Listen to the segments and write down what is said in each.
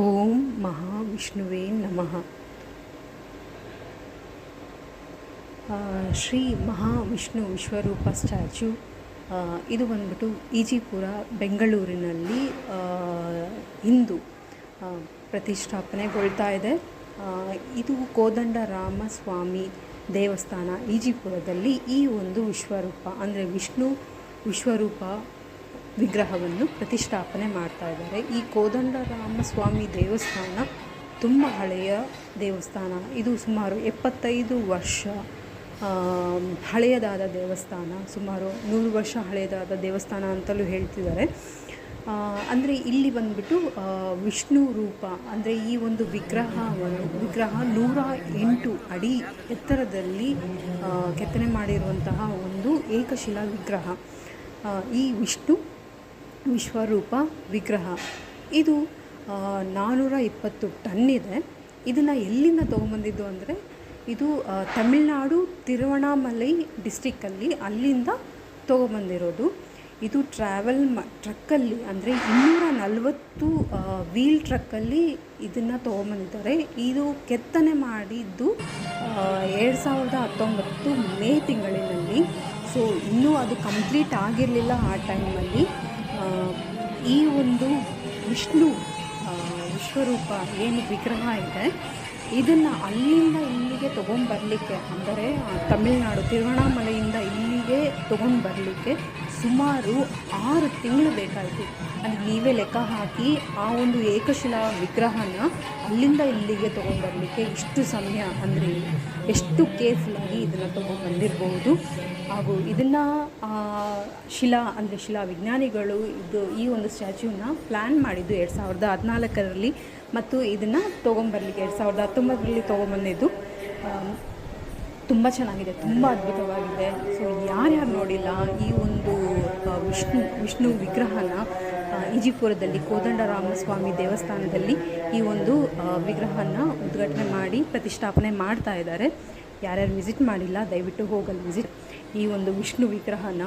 ಓಂ ಮಹಾವಿಷ್ಣುವೇ ನಮಃ. ಶ್ರೀ ಮಹಾವಿಷ್ಣು ವಿಶ್ವರೂಪ ಸ್ಟ್ಯಾಚು ಇದು ಬಂದ್ಬಿಟ್ಟು ಈಜಿಪುರ, ಬೆಂಗಳೂರಿನಲ್ಲಿ ಹಿಂದೂ ಪ್ರತಿಷ್ಠಾಪನೆಗೊಳ್ತಾ ಇದೆ. ಇದು ಕೋದಂಡ ರಾಮಸ್ವಾಮಿ ದೇವಸ್ಥಾನ ಈಜಿಪುರದಲ್ಲಿ ಈ ಒಂದು ವಿಶ್ವರೂಪ, ಅಂದರೆ ವಿಷ್ಣು ವಿಶ್ವರೂಪ ವಿಗ್ರಹವನ್ನು ಪ್ರತಿಷ್ಠಾಪನೆ ಮಾಡ್ತಾ ಇದ್ದಾರೆ. ಈ ಕೋದಂಡರಾಮ ಸ್ವಾಮಿ ದೇವಸ್ಥಾನ ತುಂಬ ಹಳೆಯ ದೇವಸ್ಥಾನ. ಇದು ಸುಮಾರು ಎಪ್ಪತ್ತೈದು ವರ್ಷ ಹಳೆಯದಾದ ದೇವಸ್ಥಾನ, ಸುಮಾರು ನೂರು ವರ್ಷ ಹಳೆಯದಾದ ದೇವಸ್ಥಾನ ಅಂತಲೂ ಹೇಳ್ತಿದ್ದಾರೆ. ಅಂದರೆ ಇಲ್ಲಿ ಬಂದುಬಿಟ್ಟು ವಿಷ್ಣು ರೂಪ, ಅಂದರೆ ಈ ಒಂದು ವಿಗ್ರಹವನ್ನು ವಿಗ್ರಹ ನೂರ ಎಂಟು ಅಡಿ ಎತ್ತರದಲ್ಲಿ ಕೆತ್ತನೆ ಮಾಡಿರುವಂತಹ ಒಂದು ಏಕಶಿಲಾ ವಿಗ್ರಹ ಈ ವಿಷ್ಣು ವಿಶ್ವರೂಪ ವಿಗ್ರಹ. ಇದು ನಾನ್ನೂರ ಇಪ್ಪತ್ತು ಟನ್ ಇದೆ. ಇದನ್ನು ಎಲ್ಲಿಂದ ತೊಗೊಂಬಂದಿದ್ದು ಅಂದರೆ, ಇದು ತಮಿಳ್ನಾಡು ತಿರುವಣಾಮಲೈ ಡಿಸ್ಟಿಕ್ಕಲ್ಲಿ ಅಲ್ಲಿಂದ ತೊಗೊಂಬಂದಿರೋದು. ಇದು ಟ್ರಾವೆಲ್ ಮ, ಟ್ರಕ್ಕಲ್ಲಿ ಅಂದರೆ ಇನ್ನೂರ ನಲವತ್ತು ವೀಲ್ ಟ್ರಕ್ಕಲ್ಲಿ ಇದನ್ನು ತೊಗೊಂಬಂದಿದ್ದಾರೆ. ಇದು ಕೆತ್ತನೆ ಮಾಡಿದ್ದು ಎರಡು ಸಾವಿರದ ಹತ್ತೊಂಬತ್ತು ಮೇ ತಿಂಗಳಿನಲ್ಲಿ. ಸೊ, ಇನ್ನೂ ಅದು ಕಂಪ್ಲೀಟ್ ಆಗಿರಲಿಲ್ಲ ಆ ಟೈಮಲ್ಲಿ. ಈ ಒಂದು ವಿಷ್ಣು ವಿಶ್ವರೂಪ ಏನು ವಿಗ್ರಹ ಇದೆ, ಇದನ್ನು ಅಲ್ಲಿಂದ ಇಲ್ಲಿಗೆ ತೊಗೊಂಬರಲಿಕ್ಕೆ ಅಂದರೆ ತಮಿಳುನಾಡು ತಿರುವಣ್ಣಾಮಲೆಯಿಂದ ಇಲ್ಲಿಗೆ ತೊಗೊಂಡು ಬರಲಿಕ್ಕೆ ಸುಮಾರು ಆರು ತಿಂಗಳು ಬೇಕಾಯಿತು. ಅಲ್ಲಿ ನೀವೇ ಲೆಕ್ಕ ಹಾಕಿ ಆ ಒಂದು ಏಕಶಿಲಾ ವಿಗ್ರಹನ ಅಲ್ಲಿಂದ ಇಲ್ಲಿಗೆ ತೊಗೊಂಬರಲಿಕ್ಕೆ ಇಷ್ಟು ಸಮಯ ಅಂದರೆ ಎಷ್ಟು ಕೇರ್ಫುಲ್ಲಾಗಿ ಇದನ್ನು ತೊಗೊಂಡ್ಬಂದಿರ್ಬೋದು. ಹಾಗೂ ಇದನ್ನು ಶಿಲಾ, ಅಂದರೆ ಶಿಲಾ ವಿಜ್ಞಾನಿಗಳು ಇದು ಈ ಒಂದು ಸ್ಟ್ಯಾಚ್ಯೂನ ಪ್ಲ್ಯಾನ್ ಮಾಡಿದ್ದು ಎರಡು ಸಾವಿರದ ಹದಿನಾಲ್ಕರಲ್ಲಿ ಮತ್ತು ಇದನ್ನು ತೊಗೊಂಬರ್ಲಿಕ್ಕೆ, ಎರಡು ಸಾವಿರದ ಹತ್ತೊಂಬತ್ತರಲ್ಲಿ ತೊಗೊಂಬಂದಿದ್ದು. ತುಂಬ ಚೆನ್ನಾಗಿದೆ, ತುಂಬ ಅದ್ಭುತವಾಗಿದೆ. ಸೊ ಯಾರ್ಯಾರು ನೋಡಿಲ್ಲ ಈ ಒಂದು ವಿಷ್ಣು ವಿಷ್ಣು ವಿಗ್ರಹನ ಈಜಿಪುರದಲ್ಲಿ ಕೋದಂಡರಾಮಸ್ವಾಮಿ ದೇವಸ್ಥಾನದಲ್ಲಿ ಈ ಒಂದು ವಿಗ್ರಹನ ಉದ್ಘಾಟನೆ ಮಾಡಿ, ಪ್ರತಿಷ್ಠಾಪನೆ ಮಾಡ್ತಾ ಇದ್ದಾರೆ. ಯಾರ್ಯಾರು ವಿಸಿಟ್ ಮಾಡಿಲ್ಲ, ದಯವಿಟ್ಟು ಹೋಗಲು ವಿಸಿಟ್. ಈ ಒಂದು ವಿಷ್ಣು ವಿಗ್ರಹನ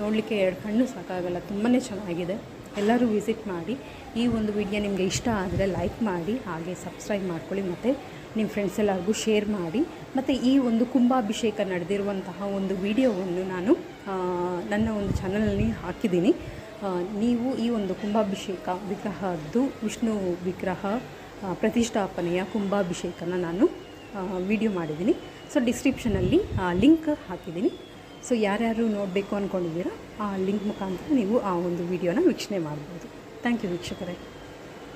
ನೋಡಲಿಕ್ಕೆ ಎರಡು ಕಣ್ಣು ಸಾಕಾಗಲ್ಲ ತುಂಬಾ ಚೆನ್ನಾಗಿದೆ. ಎಲ್ಲರೂ ವಿಸಿಟ್ ಮಾಡಿ, ಈ ಒಂದು ವಿಡಿಯೋ ನಿಮಗೆ ಇಷ್ಟ ಆದರೆ ಲೈಕ್ ಮಾಡಿ, ಹಾಗೆ ಸಬ್ಸ್ಕ್ರೈಬ್ ಮಾಡ್ಕೊಳ್ಳಿ ಮತ್ತು ನಿಮ್ಮ ಫ್ರೆಂಡ್ಸ್ ಎಲ್ಲರಿಗೂ ಶೇರ್ ಮಾಡಿ. ಮತ್ತು ಈ ಒಂದು ಕುಂಭಾಭಿಷೇಕ ನಡೆದಿರುವಂತಹ ಒಂದು ವಿಡಿಯೋವನ್ನು ನಾನು ನನ್ನ ಒಂದು ಚಾನಲಲ್ಲಿ ಹಾಕಿದ್ದೀನಿ. ನೀವು ಈ ಒಂದು ಕುಂಭಾಭಿಷೇಕ ವಿಗ್ರಹದ್ದು ವಿಷ್ಣು ವಿಗ್ರಹ ಪ್ರತಿಷ್ಠಾಪನೆಯ ಕುಂಭಾಭಿಷೇಕನ ನಾನು ವಿಡಿಯೋ ಮಾಡಿದ್ದೀನಿ. ಸೊ ಡಿಸ್ಕ್ರಿಪ್ಷನಲ್ಲಿ ಲಿಂಕ್ ಹಾಕಿದ್ದೀನಿ. ಸೊ ಯಾರ್ಯಾರು ನೋಡಬೇಕು ಅಂದ್ಕೊಂಡಿದ್ದೀರೋ ಆ ಲಿಂಕ್ ಮುಖಾಂತರ ನೀವು ಆ ಒಂದು ವಿಡಿಯೋನ ವೀಕ್ಷಣೆ ಮಾಡ್ಬೋದು. ಥ್ಯಾಂಕ್ ಯು ವೀಕ್ಷಕರೇ.